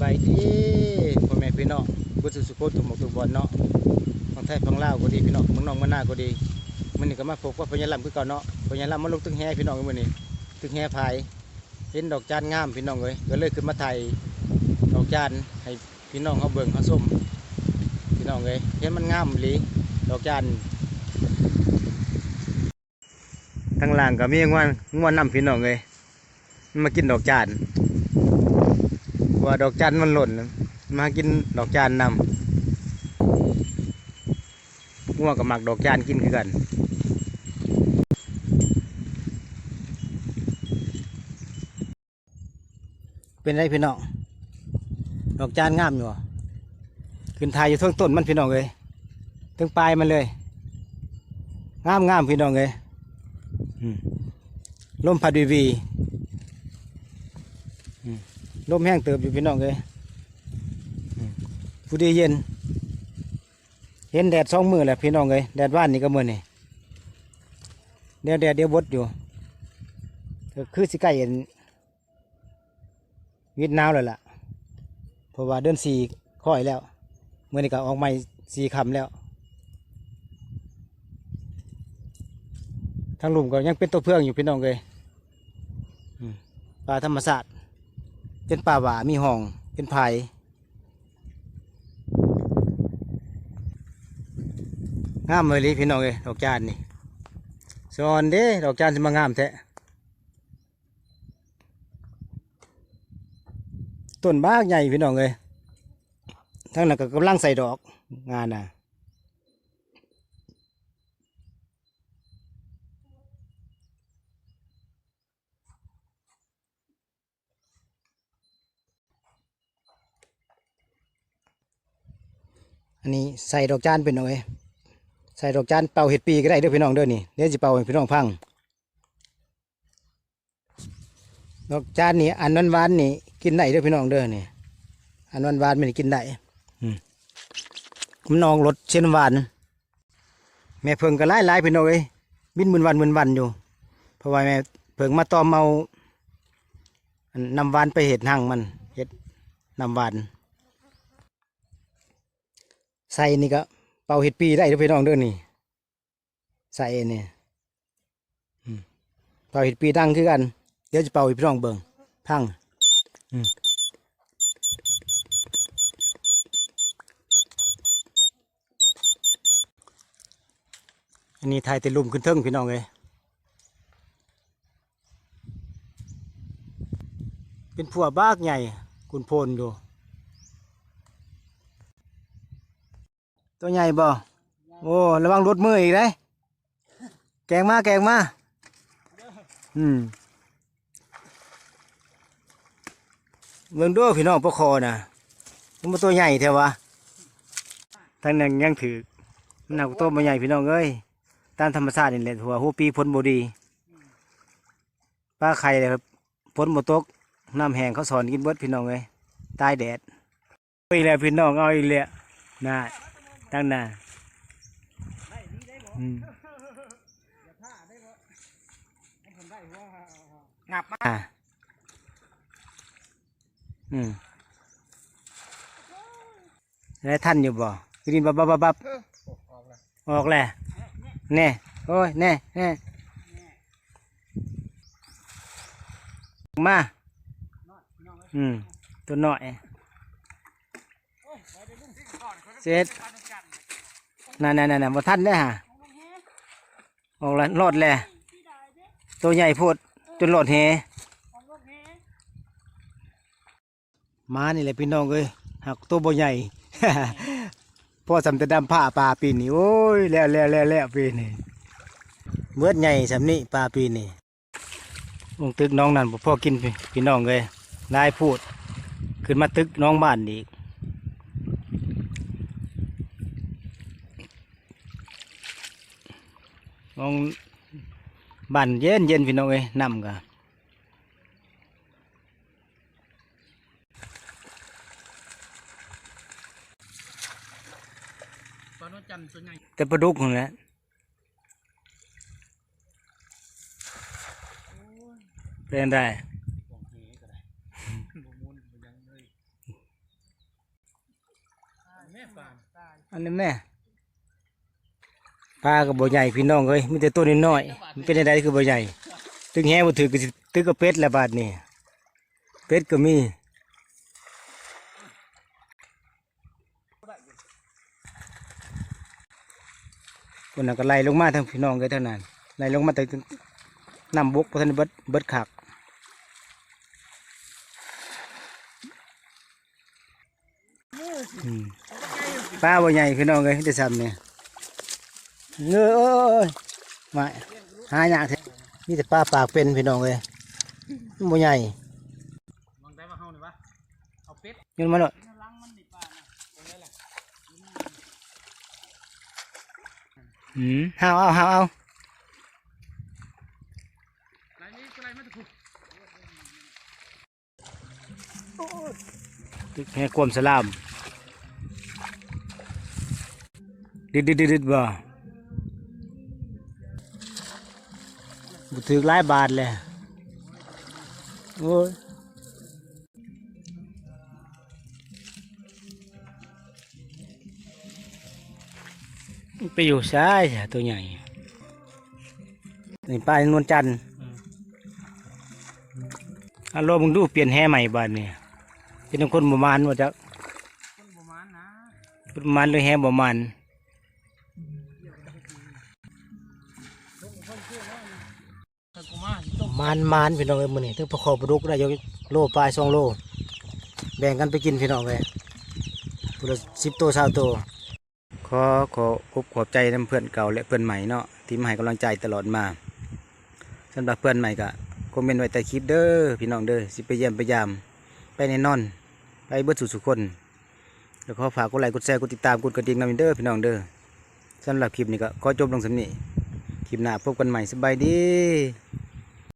บายดีพ่อแม่พี่น้องกุศลสุโขทุกหมกทุกบอลเนาะฝั่งไทยฝั่งลาวก็ดีพี่น้องเมืองนองมืองนาก็ดีมันนี่ก็มาพบว่าพญาลำคือเก่าเนาะพญาลำมาลงตึงแห่พี่น้องมื้อนี้ตึงแห่พายเห็นดอกจานงามพี่น้องเลยก็เลยขึ้นมาถ่ายดอกจานให้พี่น้องเขาเบิ่งเขาส้มพี่น้องเลยเห็นมันงามอีหลีดอกจานทางล่างก็มีงวนงวนน้ำพี่น้องเลยมันมากินดอกจาน ว่าดอกจันมันหล่น มากินดอกจานนำง่วงกับหมักดอกจานกินคือกันเป็นไรพี่น้องดอกจานงามอยู่ขึ้นทายอยู่ทั้งต้นมันพี่น้องเลยถึงปลายมันเลย งามงามพี่น้องเลยลมพัดวีวี ลมแห้งเติบอยู่พี่น้องเลยผู้ดีเย็น เห็นแดดสองมือแหละพี่น้องเลยแดดว่านนี่ก็มือนี่เดี๋ยวแดดเดี๋ยวบดอยู่คือสิใกล้เย็นวิดหนาวเลยล่ะเพราะว่าเดือนสี่ค่อยแล้วเมื่อนี้ก็ออกใหม่สี่คำแล้วทางหลุมก็ยังเป็นตัวเพื่องอยู่พี่น้องเลยปลาธรรมศาสตร์ เป็นป่าหวามีห้อง เป็นไผ่งามเลยพี่น้องเอ้ยดอกจานนี่สอนเด้ดอกจานจะมางามแท้ต้นบ้าใหญ่พี่น้องเอ้ยทั้งนั้นก็กำลังใส่ดอกงานน่ะ อันนี้ใส่ดอกจานเป็นหน่อยใส่ดอกจานเป่าเห็ดปีก็ได้เด้อพี่น้องเด้อนี่เดี๋ยวจะเป่าให้พี่น้องพังดอกจานนี่อันหวานนี่กินได้เด้อพี่น้องเด้อนี่อันหวานมันกินได้อืมมันนองรสเช่นวานแม่เพิงก็ไล่ไล่พี่น้องเอ้ยบินมืนวันมืนวันอยู่เพราะว่าแม่เพิงมาตอมเอานำวานไปเห็ดหั่งมันเห็ดนำวาน ใส่นี่ก็เป่าเห็ดปีได้เด้อพี่น้องเด้อนี่ใส่เนี่ยอืมเป่าเห็ดปีดังคือกัน เดี๋ยวจะเป่าให้พี่น้องเบิ่งพังอันนี้ไทยแต่ลุ่มขึ้นเทิงพี่น้องเลยเป็นผัวบ้ากใหญ่คุณพนอยู่ ตัวใหญ่บ่โอ้ระวังรถมืออีกได้แกงมาแกงมาอืมเบิ่งดูพี่น้องปลาคอน่ะมันตัวใหญ่แท้วะทั้งนั้นยังถือนหนักตัวบ่ใหญ่พี่น้องเอ้ยตามธรรมชาตินี่แหละหัวหัวปีพ้นบดีปลาไข่เลยครับพ้นบตกน้ำแห้งเขาสอนกินเบิดพี่น้องเอ้ยตายแดดเอาอีกแล้วพี่น้องเอาอีกแล้วน่า ตั้งหน้าอืมงับมาอ่าอืมได้ท่านอยู่บ่กินบับบับบับบับออกแล้วแน่โอ้ยแน่แน่มา อืม ตัวน้อย เสร็จนั่นนั่นนั่นบ่ทันได้ฮะออกแล้วรอดแล้วตัวใหญ่โพดจนหลอดแหมานี่แหละพี่น้องเอ้ยหักตัวบ่ใหญ่พ่อสำจะดำผ้าปลาปีนี้โอ้ยแล้วแล้วแล้วแล้วปีนี้เบิดใหญ่สำนี้ปลาปีนี้ลงตึกน้องนั่นพ่อกินพี่พี่น้องเลยนายพูด ขึ้นมาตึกน้องบ้านอีก มองบานเย็นเย็นพี่น้องเอ้ยนำกะปลาโนจันแต่ปลาดุกนั่นแหละเป็นได้ของอันนี้แม่ ปลากับบ่ใหญ่พี่น้องเอ้ยมีแต่ตัวน้อยๆมันเป็นอะไรคือบ่ใหญ่ตึงแห่บ่ถือก็ตึกกับเป็ดละบาดนี่เป็ดก็มีคนนั้นก็ไล่ลงมาทั้งพี่น้องเลยเท่านั้นไล่ลงมาแต่น้ำบกเพราะท่านเบิดเบิดขักป้าบ่ใหญ่พี่น้องเลยได้ซ้ำเนี่ย เงยเอ้ยมาหายากแท้มีแต่ป้าปากเป็นพี่น้องเลยมันบ่ใหญ่มองได้ว่าเฮานี่วะเอาเป็ดยืนมาหน่อยล้างมันนี่ป้านะตรงนี้แหละอืมเอาเอาเอาเอาไรนี้ก็ไรไม่ถูกตึกแห่ความสลามดิดดิดดิดดิดบ่ ถือหลายบาทเลยโอ้ยไปอยู่ซ้ายตัวใหญ่นี่ป้านวลจันทร์อารมณ์มึงดูเปลี่ยนแห่ใหม่บ้านนี่เป็นคนประมาณว่าจะคนประมาณนะประมาณหรือแห่ประมาณ แต่กู มานมานพี่น้องเอ้ยมือนี้ถึงประคอบประดุกได้ยกโลปลายสองโล แบ่งกันไปกินพี่น้องเอ้ยตัวละสิบตัวสาวตัวขอขอขอบขอบใจน้ำเพื่อนเก่าและเพื่อนใหม่เนาะที่มาให้กำลังใจตลอดมาสำหรับเพื่อนใหม่ก็คอมเมนต์ไว้ใต้คลิปเด้อพี่น้องเด้อสิไปเยี่ยมไปยาม ไปแน่นอน ไปเบิดสู่สุคนแล้วขอฝากกดไลค์กดแชร์กดติดตามกดกระดิ่งนำเด้อพี่น้องเด้อสำหรับคลิปนี้ก็ขอจบลงสำนี้คลิปหน้าพบกันใหม่สบายดี